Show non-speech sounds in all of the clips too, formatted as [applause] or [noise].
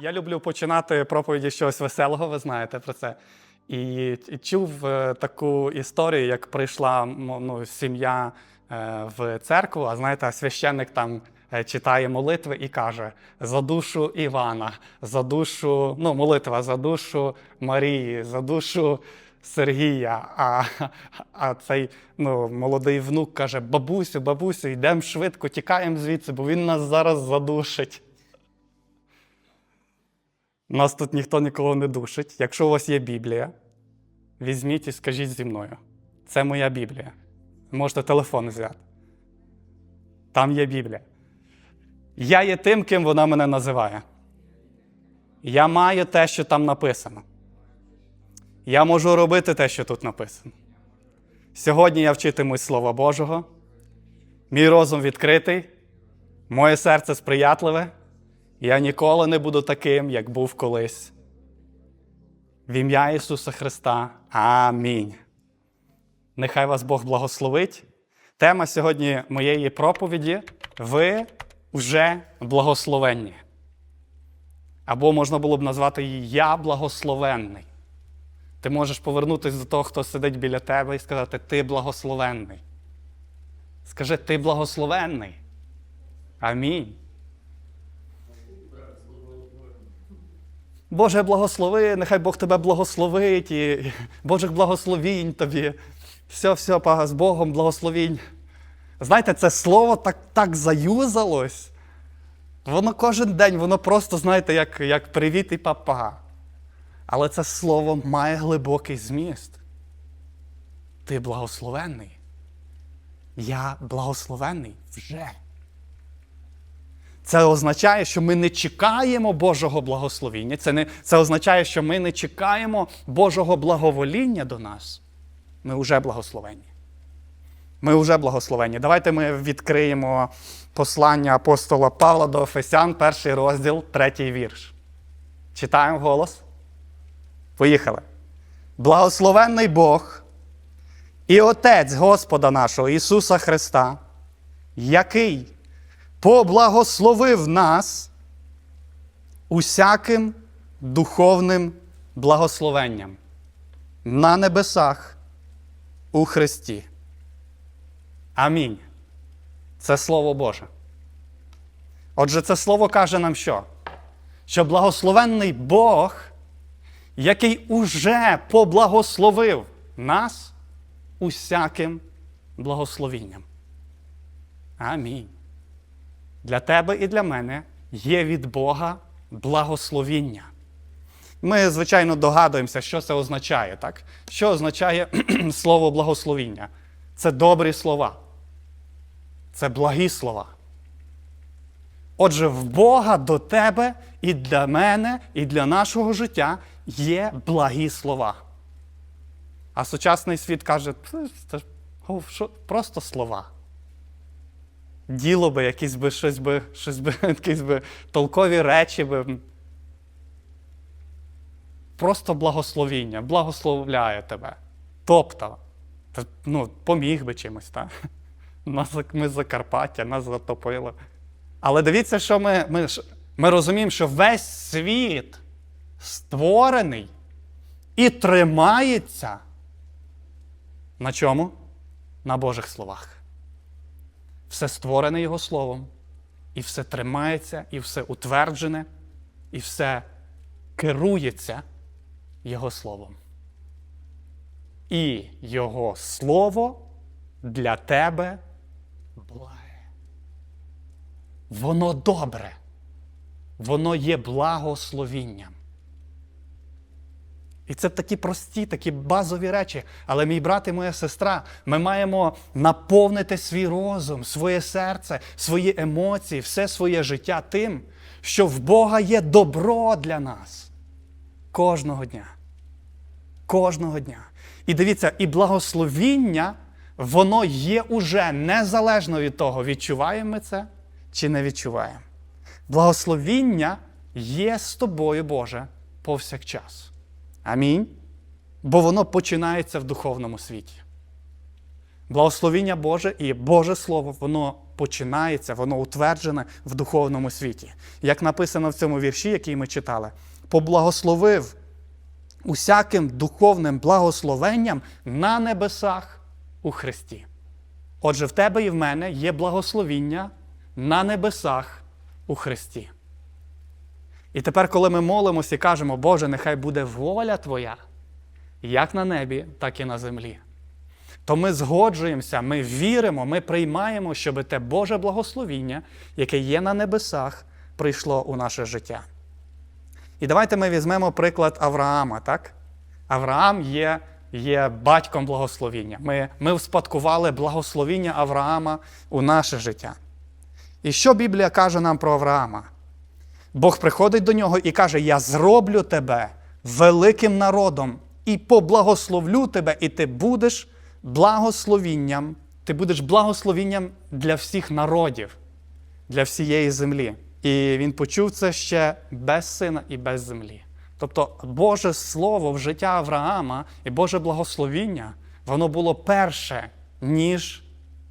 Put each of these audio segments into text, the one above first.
Я люблю починати проповіді з веселого, ви знаєте про це. І, чув е, таку історію, як прийшла ну, сім'я е, в церкву, а знаєте, священник там е, читає молитви і каже: за душу Івана, за душу, ну, молитва за душу Марії, за душу Сергія. А, а цей ну, молодий внук каже: бабусю, бабусю, йдемо швидко, тікаємо звідси, бо він нас зараз задушить. Нас тут ніхто нікого не душить. Якщо у вас є Біблія, візьміть і скажіть зі мною. Це моя Біблія. Можете телефон взяти. Там є Біблія. Я є тим, ким вона мене називає. Я маю те, що там написано. Я можу робити те, що тут написано. Сьогодні я вчитимусь Слова Божого. Мій розум відкритий, моє серце сприятливе. Я ніколи не буду таким, як був колись. В ім'я Ісуса Христа. Амінь. Нехай вас Бог благословить. Тема сьогодні моєї проповіді ви вже благословенні. Або можна було б назвати її Я благословенний. Ти можеш повернутися до того, хто сидить біля тебе, і сказати: Ти благословенний. Скажи, ти благословенний. Амінь. Боже, благослови, нехай Бог тебе благословить, і Божих благословінь тобі. Все, все, пага з Богом, благословінь. Знаєте, це слово так так заюзалось. Воно кожен день, воно просто, знаєте, як, як привіт і папа. Але це слово має глибокий зміст. Ти благословенний. Я благословенний вже. Це означає, що ми не чекаємо Божого благословіння. Це, не, це означає, що ми не чекаємо Божого благовоління до нас. Ми вже благословенні. Ми вже благословенні. Давайте ми відкриємо послання апостола Павла до Ефесян, перший розділ, третій вірш. Читаємо голос. Поїхали. Благословенний Бог і Отець Господа нашого Ісуса Христа, який поблагословив нас усяким духовним благословенням на небесах у Христі. Амінь. Це Слово Боже. Отже, це слово каже нам що? Що благословенний Бог, який уже поблагословив нас усяким благословінням. Амінь. Для тебе і для мене є від Бога благословіння. Ми, звичайно, догадуємося, що це означає, так? Що означає [clears throat] слово благословіння? Це добрі слова. Це благі слова. Отже, в Бога до тебе і для мене, і для нашого життя є благі слова. А сучасний світ каже, «Це- ж, просто слова діло би, якісь би щось би, щось би, [laughs] якісь би толкові речі би. Просто благословіння, благословляє тебе. Тобто, ну, поміг би чимось, так? [laughs] Нас, ми з Закарпаття, нас затопило. Але дивіться, що ми, ми, ми розуміємо, що весь світ створений і тримається на чому? На Божих словах все створене Його Словом, і все тримається, і все утверджене, і все керується Його Словом. І Його Слово для тебе благе. Воно добре, воно є благословінням. І це такі прості, такі базові речі. Але мій брат і моя сестра, ми маємо наповнити свій розум, своє серце, свої емоції, все своє життя тим, що в Бога є добро для нас кожного дня. Кожного дня. І дивіться, і благословіння, воно є уже незалежно від того, відчуваємо ми це чи не відчуваємо. Благословіння є з тобою, Боже, повсякчас. Амінь. Бо воно починається в духовному світі. Благословіння Боже і Боже Слово, воно починається, воно утверджене в духовному світі. Як написано в цьому вірші, який ми читали, поблагословив усяким духовним благословенням на небесах у Христі. Отже, в тебе і в мене є благословіння на небесах у Христі. І тепер, коли ми молимося і кажемо, Боже, нехай буде воля Твоя, як на небі, так і на землі, то ми згоджуємося, ми віримо, ми приймаємо, щоб те Боже благословіння, яке є на небесах, прийшло у наше життя. І давайте ми візьмемо приклад Авраама. так? Авраам є, є батьком благословіння. Ми, ми вспадкували благословіння Авраама у наше життя. І що Біблія каже нам про Авраама? Бог приходить до нього і каже: Я зроблю тебе великим народом і поблагословлю тебе, і ти будеш благословінням, ти будеш благословінням для всіх народів, для всієї землі. І він почув це ще без сина і без землі. Тобто Боже Слово в життя Авраама і Боже благословіння, воно було перше, ніж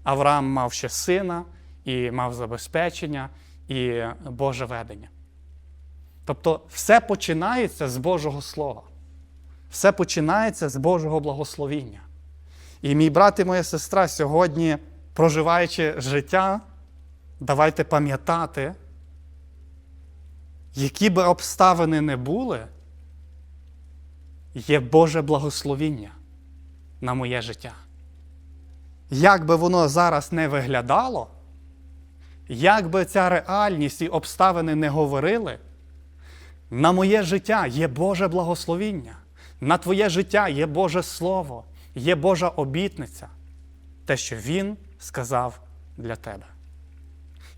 Авраам мав ще сина і мав забезпечення і Боже ведення. Тобто все починається з Божого Слова. Все починається з Божого благословіння. І мій брат і моя сестра сьогодні, проживаючи життя, давайте пам'ятати, які би обставини не були, є Боже благословіння на моє життя. Як би воно зараз не виглядало, як би ця реальність і обставини не говорили, на моє життя є Боже благословіння, на твоє життя є Боже Слово, є Божа обітниця, те, що Він сказав для тебе.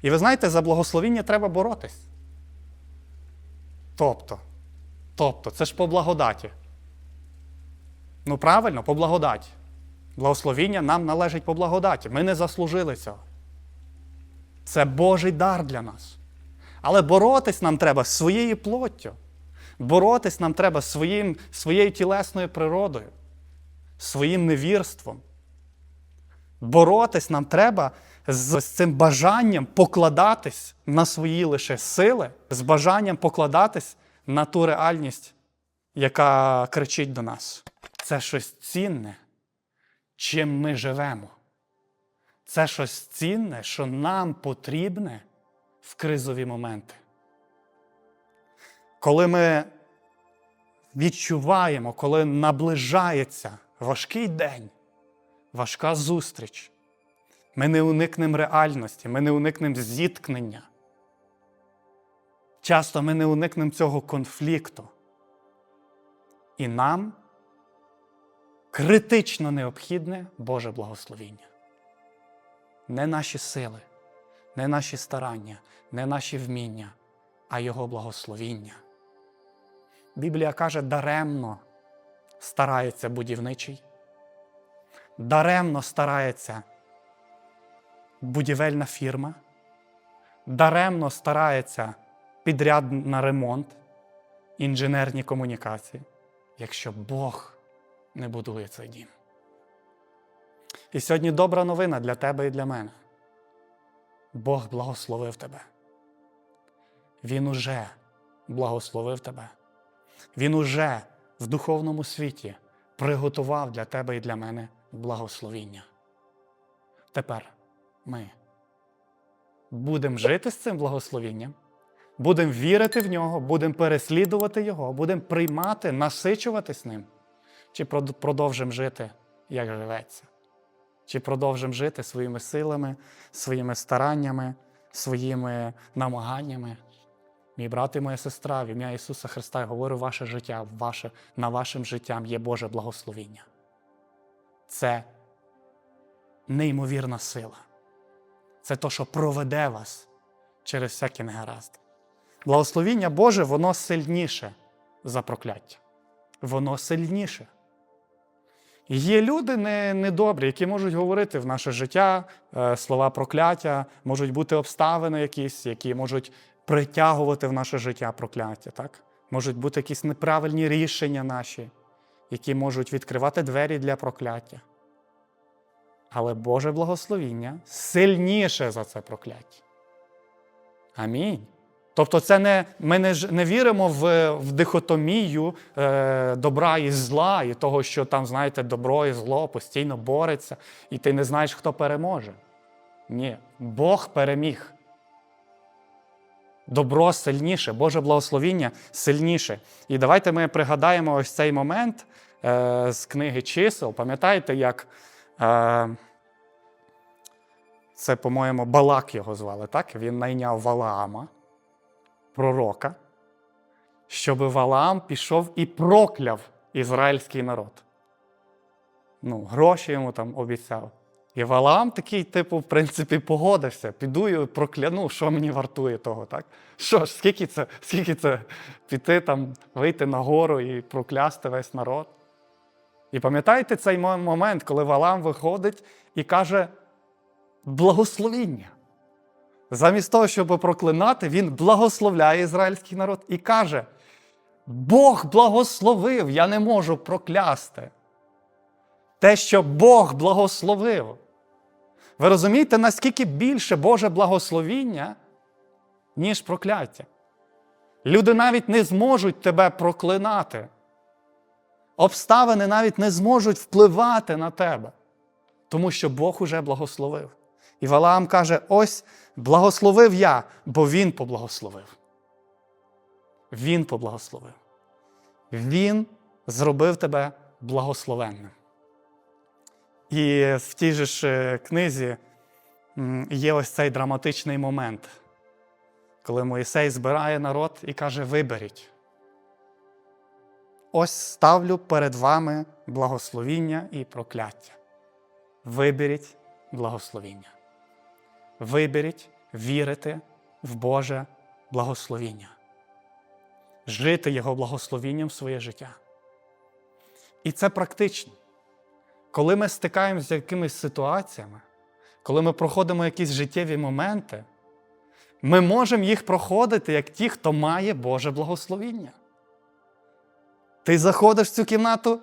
І ви знаєте, за благословіння треба боротись. Тобто, тобто, це ж по благодаті. Ну, правильно, по благодаті. Благословіння нам належить по благодаті. Ми не заслужили цього. Це Божий дар для нас. Але боротись нам треба своєю плоттю. Боротись нам треба своїм, своєю тілесною природою, своїм невірством. Боротись нам треба з, з цим бажанням покладатись на свої лише сили, з бажанням покладатись на ту реальність, яка кричить до нас. Це щось цінне, чим ми живемо. Це щось цінне, що нам потрібне в кризові моменти. Коли ми відчуваємо, коли наближається важкий день, важка зустріч, ми не уникнемо реальності, ми не уникнемо зіткнення. Часто ми не уникнемо цього конфлікту. І нам критично необхідне Боже благословіння. Не наші сили, не наші старання, не наші вміння, а Його благословіння. Біблія каже, даремно старається будівничий, даремно старається будівельна фірма, даремно старається підряд на ремонт, інженерні комунікації, якщо Бог не будує цей дім. І сьогодні добра новина для тебе і для мене. Бог благословив тебе. Він уже благословив тебе. Він уже в духовному світі приготував для тебе і для мене благословіння. Тепер ми будемо жити з цим благословінням, будемо вірити в нього, будемо переслідувати Його, будемо приймати, насичуватись ним, чи продовжимо жити, як живеться, чи продовжимо жити своїми силами, своїми стараннями, своїми намаганнями. Мій брат і моя сестра, в ім'я Ісуса Христа, я говорю, ваше життя, ваше, на вашим життям є Боже благословіння. Це неймовірна сила. Це то, що проведе вас через всякі негаразди. Благословіння Боже, воно сильніше за прокляття. Воно сильніше. Є люди недобрі, які можуть говорити в наше життя е, слова прокляття, можуть бути обставини якісь, які можуть притягувати в наше життя прокляття. Так? Можуть бути якісь неправильні рішення наші, які можуть відкривати двері для прокляття. Але Боже благословіння сильніше за це прокляття. Амінь. Тобто, це не, ми не, не віримо в, в дихотомію е, добра і зла, і того, що там, знаєте, добро і зло постійно бореться, і ти не знаєш, хто переможе. Ні, Бог переміг. Добро сильніше, Боже благословіння сильніше. І давайте ми пригадаємо ось цей момент е, з книги чисел. Пам'ятаєте, як е, це, по-моєму, Балак його звали, так? Він найняв Валаама, пророка, щоб Валаам пішов і прокляв ізраїльський народ. Ну, гроші йому там обіцяв. І Валаам такий, типу, в принципі, погодився. Піду і прокляну, що мені вартує того, так? Що ж, скільки це, скільки це піти там, вийти на гору і проклясти весь народ? І пам'ятаєте цей момент, коли Валаам виходить і каже благословіння. Замість того, щоб проклинати, він благословляє ізраїльський народ і каже: Бог благословив, я не можу проклясти. Те, що Бог благословив. Ви розумієте, наскільки більше Боже благословіння, ніж прокляття? Люди навіть не зможуть тебе проклинати. Обставини навіть не зможуть впливати на тебе, тому що Бог уже благословив. І Валаам каже: ось благословив я, бо він поблагословив. Він поблагословив. Він зробив тебе благословенним. І в тій же ж е, книзі є ось цей драматичний момент, коли Моїсей збирає народ і каже: Виберіть. Ось ставлю перед вами благословіння і прокляття. Виберіть благословіння. Виберіть вірити в Боже благословіння, жити Його благословінням в своє життя. І це практично. Коли ми стикаємося з якимись ситуаціями, коли ми проходимо якісь життєві моменти, ми можемо їх проходити як ті, хто має Боже благословіння. Ти заходиш в цю кімнату,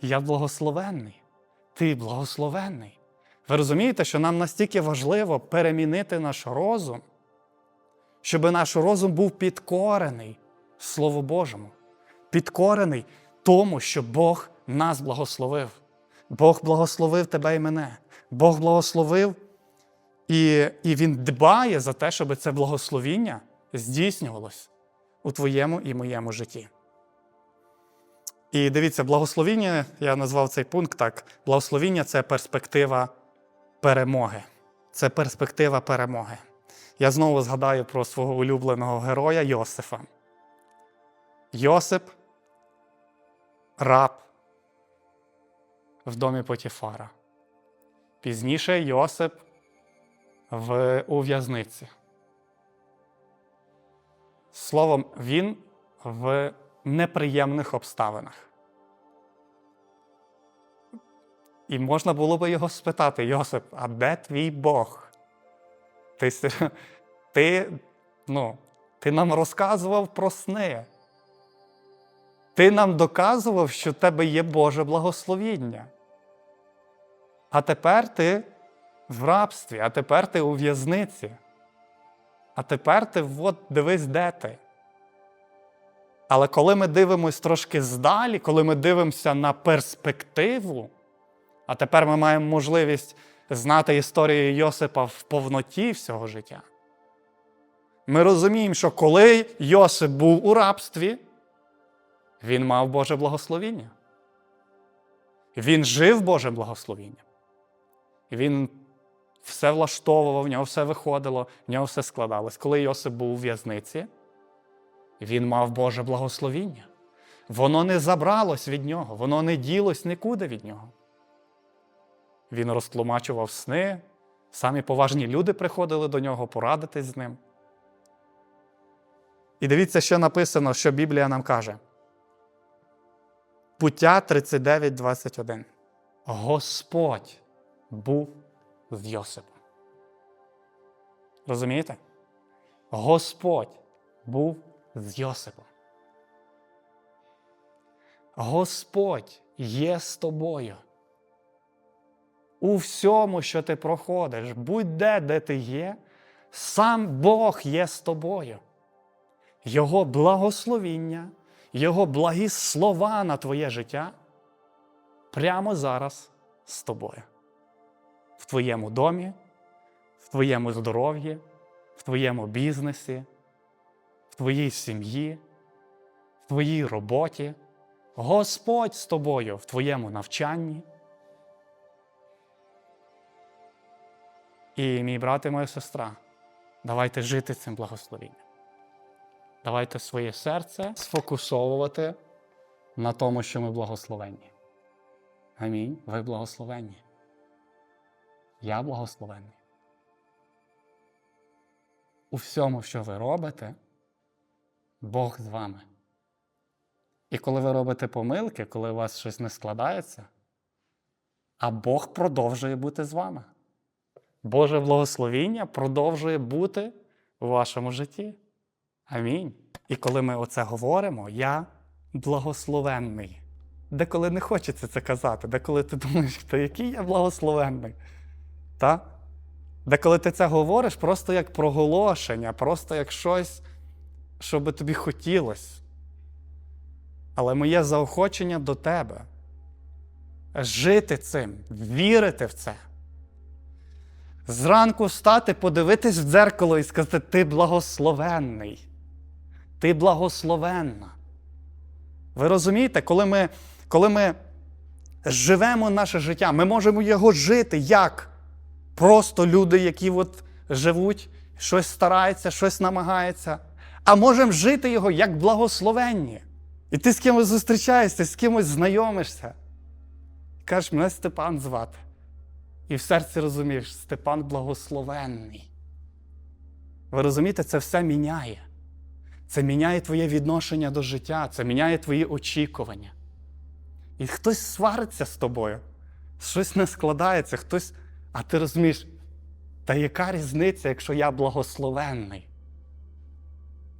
я благословенний. Ти благословенний. Ви розумієте, що нам настільки важливо перемінити наш розум, щоб наш розум був підкорений Слову Божому, підкорений тому, що Бог нас благословив. Бог благословив тебе і мене. Бог благословив, і, і Він дбає за те, щоб це благословіння здійснювалось у твоєму і моєму житті. І дивіться, благословіння, я назвав цей пункт так: благословіння це перспектива перемоги. Це перспектива перемоги. Я знову згадаю про свого улюбленого героя Йосифа. Йосип раб в домі Потіфара. Пізніше Йосип в, у в'язниці. Словом, він в неприємних обставинах. І можна було би його спитати, Йосип, а де твій Бог? Ти, [laughs] ти, ну, ти нам розказував про сни. Ти нам доказував, що в тебе є Боже благословіння. А тепер ти в рабстві, а тепер ти у в'язниці. А тепер ти от дивись, де ти. Але коли ми дивимося трошки здалі, коли ми дивимося на перспективу, а тепер ми маємо можливість знати історію Йосипа в повноті всього життя. Ми розуміємо, що коли Йосип був у рабстві, він мав Боже благословіння. Він жив Божим благословінням. Він все влаштовував, в нього все виходило, в нього все складалось. Коли Йосип був у в'язниці, він мав Боже благословіння. Воно не забралось від нього, воно не ділось нікуди від нього. Він розтлумачував сни, самі поважні люди приходили до нього порадитись з ним. І дивіться, що написано, що Біблія нам каже. Пуття 39, 21. Господь був з Йосипом. Розумієте? Господь був з Йосипом. Господь є з тобою. у всьому, що ти проходиш, будь-де, де ти є, сам Бог є з тобою. Його благословіння, Його благі слова на твоє життя прямо зараз з тобою. В твоєму домі, в твоєму здоров'ї, в твоєму бізнесі, в твоїй сім'ї, в твоїй роботі. Господь з тобою в твоєму навчанні. І мій брат і моя сестра, давайте жити цим благословенням. Давайте своє серце сфокусовувати на тому, що ми благословенні. Амінь. Ви благословенні. Я благословенний. У всьому, що ви робите, Бог з вами. І коли ви робите помилки, коли у вас щось не складається, а Бог продовжує бути з вами. Боже благословіння продовжує бути у вашому житті. Амінь. І коли ми оце говоримо, я благословенний. Деколи не хочеться це казати, деколи ти думаєш, та який я благословенний. Та? Деколи ти це говориш просто як проголошення, просто як щось, що би тобі хотілося. Але моє заохочення до тебе жити цим, вірити в це. Зранку встати, подивитись в дзеркало і сказати: Ти благословенний. Ти благословенна. Ви розумієте, коли ми, коли ми живемо наше життя, ми можемо його жити як? Просто люди, які от живуть, щось стараються, щось намагаються. А можемо жити його як благословенні. І ти з кимось зустрічаєшся, з кимось знайомишся. Кажеш, мене Степан звати. І в серці розумієш, Степан благословенний. Ви розумієте, це все міняє. Це міняє твоє відношення до життя, це міняє твої очікування. І хтось свариться з тобою, щось не складається, хтось. А ти розумієш, та яка різниця, якщо я благословенний?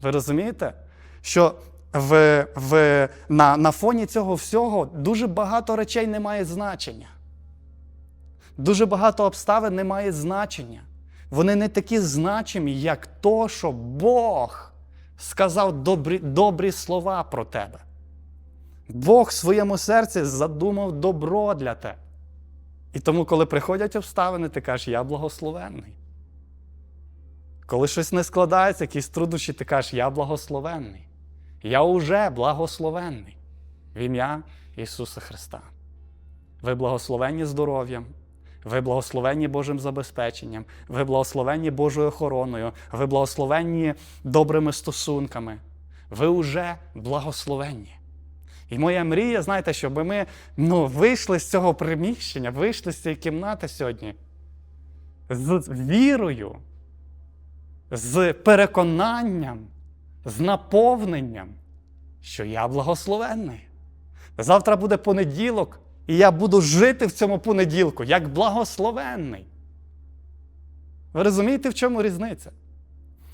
Ви розумієте, що в, в, на, на фоні цього всього дуже багато речей не має значення. Дуже багато обставин не має значення. Вони не такі значимі, як то, що Бог сказав добрі, добрі слова про тебе. Бог в своєму серці задумав добро для тебе. І тому, коли приходять обставини, ти кажеш, я благословенний. Коли щось не складається, якісь труднощі, ти кажеш, я благословенний. Я уже благословенний в ім'я Ісуса Христа. Ви благословенні здоров'ям, ви благословенні Божим забезпеченням, ви благословенні Божою охороною, ви благословенні добрими стосунками. Ви уже благословенні. І моя мрія, знаєте, щоб ми ну, вийшли з цього приміщення, вийшли з цієї кімнати сьогодні з вірою, з переконанням, з наповненням, що я благословенний. Завтра буде понеділок, і я буду жити в цьому понеділку як благословенний. Ви розумієте, в чому різниця?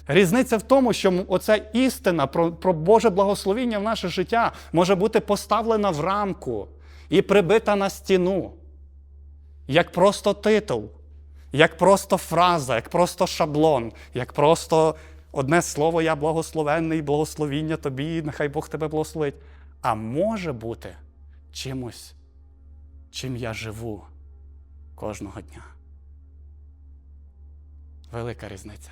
Різниця в тому, що оця істина про, про Боже благословіння в наше життя може бути поставлена в рамку і прибита на стіну, як просто титул, як просто фраза, як просто шаблон, як просто одне слово Я благословенний, благословіння тобі, нехай Бог тебе благословить. А може бути чимось, чим я живу кожного дня. Велика різниця.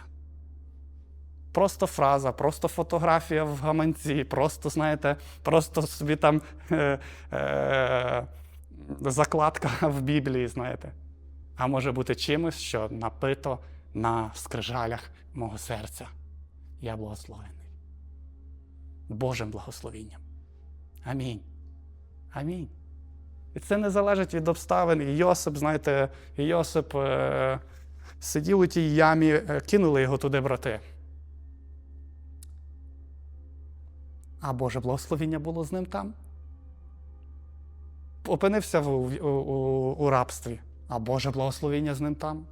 Просто фраза, просто фотографія в гаманці, просто, знаєте, просто собі там е, е, закладка в Біблії, знаєте. А може бути чимось, що напито на скрижалях мого серця. Я благословений. Божим благословінням. Амінь. Амінь. І це не залежить від обставин. Йосип, знаєте, Йосип е, сидів у тій ямі, е, кинули його туди брати. А Боже благословіння було з ним там. Опинився в, у, у, у рабстві, а Боже благословіння з ним там.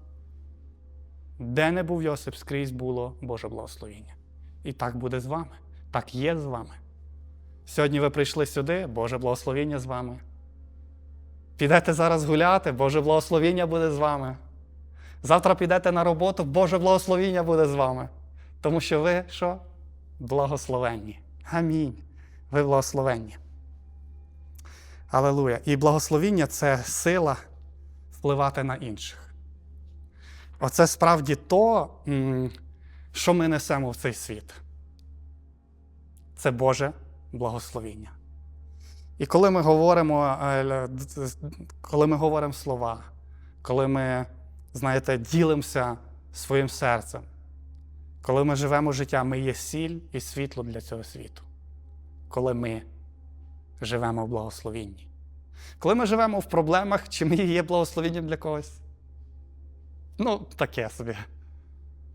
Де не був Йосип, скрізь було Боже благословіння. І так буде з вами. Так є з вами. Сьогодні ви прийшли сюди, Боже благословіння з вами. Підете зараз гуляти, Боже благословіння буде з вами. Завтра підете на роботу, Боже благословіння буде з вами. Тому що ви що? Благословенні. Амінь. Ви благословенні. Алелуя. І благословіння це сила впливати на інших. Оце справді то, що ми несемо в цей світ. Це Боже благословіння. І коли ми говоримо, е, коли ми говоримо слова, коли ми, знаєте, ділимося своїм серцем, коли ми живемо життя, ми є сіль і світло для цього світу. Коли ми живемо в благословінні. Коли ми живемо в проблемах, чи ми є благословенням для когось? Ну, таке собі.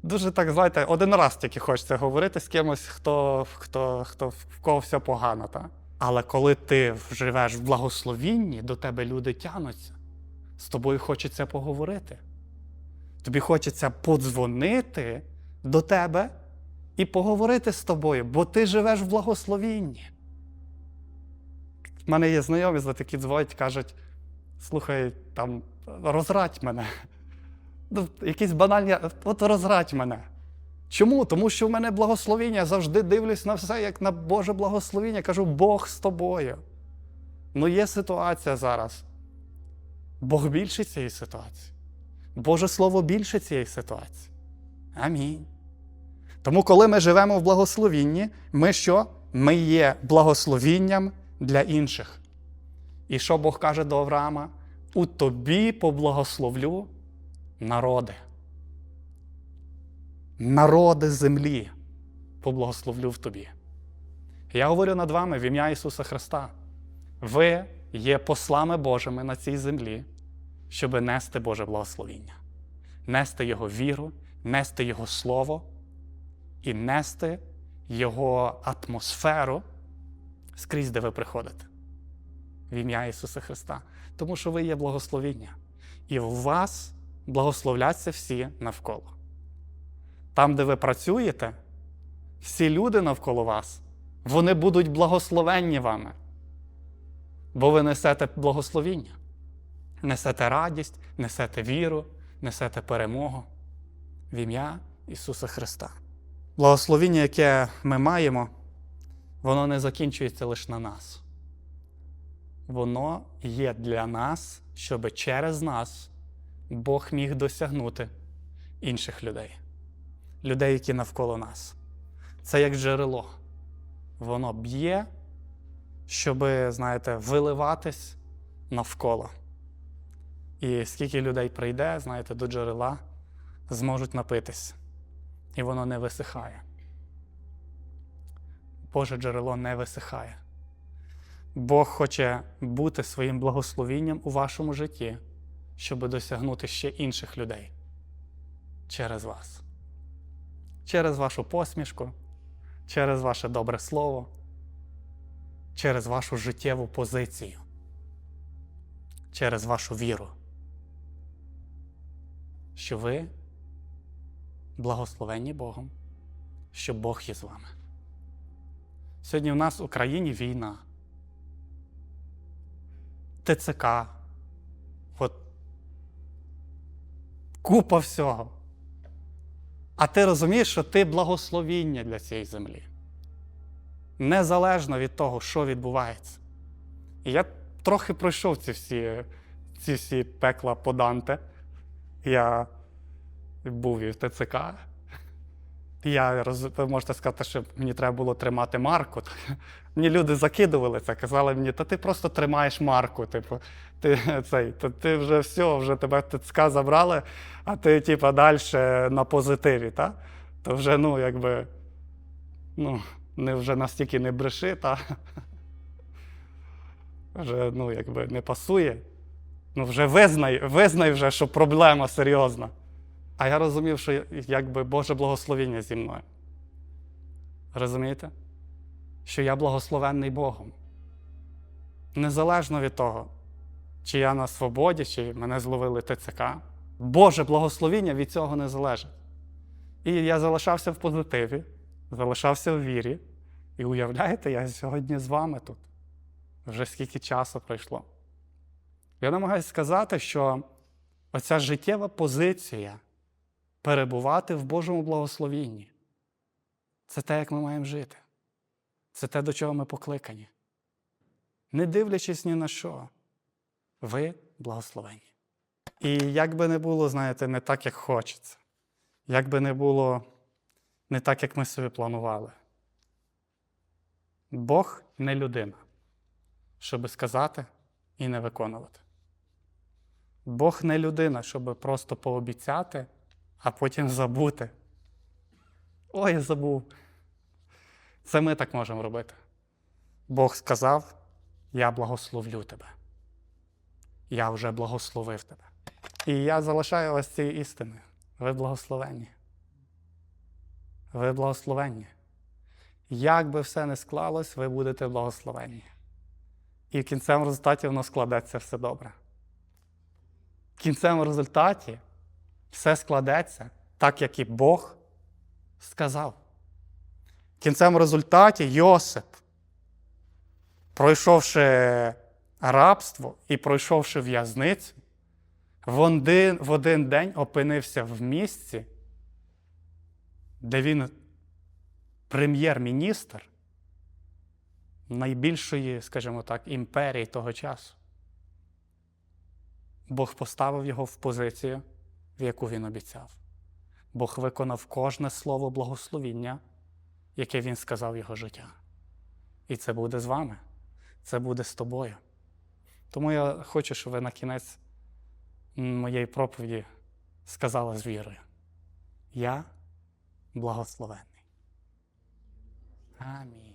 Дуже так, знаєте, один раз тільки хочеться говорити з кимось, хто, хто, хто в кого все погано. Та? Але коли ти живеш в благословінні, до тебе люди тянуться, з тобою хочеться поговорити. Тобі хочеться подзвонити до тебе і поговорити з тобою, бо ти живеш в благословінні. У мене є знайомі, за такі дзвонять, кажуть: слухай, там, розрадь мене. Ну, якісь банальні, от розрадь мене. Чому? Тому що в мене благословіння, я завжди дивлюсь на все, як на Боже благословіння. Кажу, Бог з тобою. Ну, є ситуація зараз. Бог більше цієї ситуації. Боже Слово більше цієї ситуації. Амінь. Тому, коли ми живемо в благословінні, ми що? Ми є благословінням для інших. І що Бог каже до Авраама? У тобі поблагословлю народи. Народи землі поблагословлю в тобі. Я говорю над вами в ім'я Ісуса Христа. Ви є послами Божими на цій землі, щоб нести Боже благословіння, нести Його віру, нести Його Слово і нести Його атмосферу скрізь, де ви приходите. В ім'я Ісуса Христа. Тому що ви є благословіння. І в вас благословляться всі навколо. Там, де ви працюєте, всі люди навколо вас, вони будуть благословенні вами. Бо ви несете благословіння, несете радість, несете віру, несете перемогу в ім'я Ісуса Христа. Благословіння, яке ми маємо, воно не закінчується лише на нас. Воно є для нас, щоб через нас Бог міг досягнути інших людей, людей, які навколо нас. Це як джерело. Воно б'є, щоб, знаєте, виливатись навколо. І скільки людей прийде, знаєте, до джерела, зможуть напитись. І воно не висихає. Боже джерело не висихає. Бог хоче бути своїм благословінням у вашому житті, щоб досягнути ще інших людей через вас, через вашу посмішку, через ваше добре слово, через вашу життєву позицію, через вашу віру, що ви благословенні Богом, що Бог є з вами. Сьогодні в нас в Україні війна. ТЦК. От купа всього. А ти розумієш, що ти благословіння для цієї землі. Незалежно від того, що відбувається. І я трохи пройшов ці всі, ці всі пекла по Данте. Я був і в ТЦК. Я роз... ви можете сказати, що мені треба було тримати марку. [laughs] Мені люди закидували це, казали мені, та ти просто тримаєш марку. Типу, ти [laughs] цей, та ти вже все, вже тебе ТЦК забрали, а ти, типу, далі на позитиві. Та? То вже, ну, якби, ну, не вже настільки не бреши, та? [laughs] вже, ну, якби не пасує. Ну, вже визнай, визнай вже, що проблема серйозна. А я розумів, що якби Боже благословіння зі мною. Розумієте? Що я благословенний Богом. Незалежно від того, чи я на свободі, чи мене зловили ТЦК. Боже благословіння від цього не залежить. І я залишався в позитиві, залишався в вірі. І уявляєте, я сьогодні з вами тут. Вже скільки часу пройшло. Я намагаюся сказати, що оця життєва позиція перебувати в Божому благословінні це те, як ми маємо жити. Це те, до чого ми покликані. Не дивлячись ні на що, ви благословені. І як би не було, знаєте, не так, як хочеться, як би не було не так, як ми собі планували. Бог не людина, щоб сказати і не виконувати. Бог не людина, щоб просто пообіцяти, а потім забути. Ой, забув. Це ми так можемо робити. Бог сказав: Я благословлю тебе. Я вже благословив тебе. І я залишаю вас цією істиною. Ви благословенні. Ви благословенні. Як би все не склалось, ви будете благословенні. І в кінцевому результаті воно складеться все добре. В кінцевому результаті все складеться так, як і Бог сказав. В кінцевому результаті Йосип, пройшовши рабство і пройшовши в'язницю, в один, в один день опинився в місці, де він прем'єр-міністр найбільшої, скажімо так, імперії того часу. Бог поставив його в позицію, яку він обіцяв. Бог виконав кожне слово благословіння, яке він сказав його життя. І це буде з вами, це буде з тобою. Тому я хочу, щоб ви на кінець моєї проповіді сказали з вірою: Я благословенний. Амінь.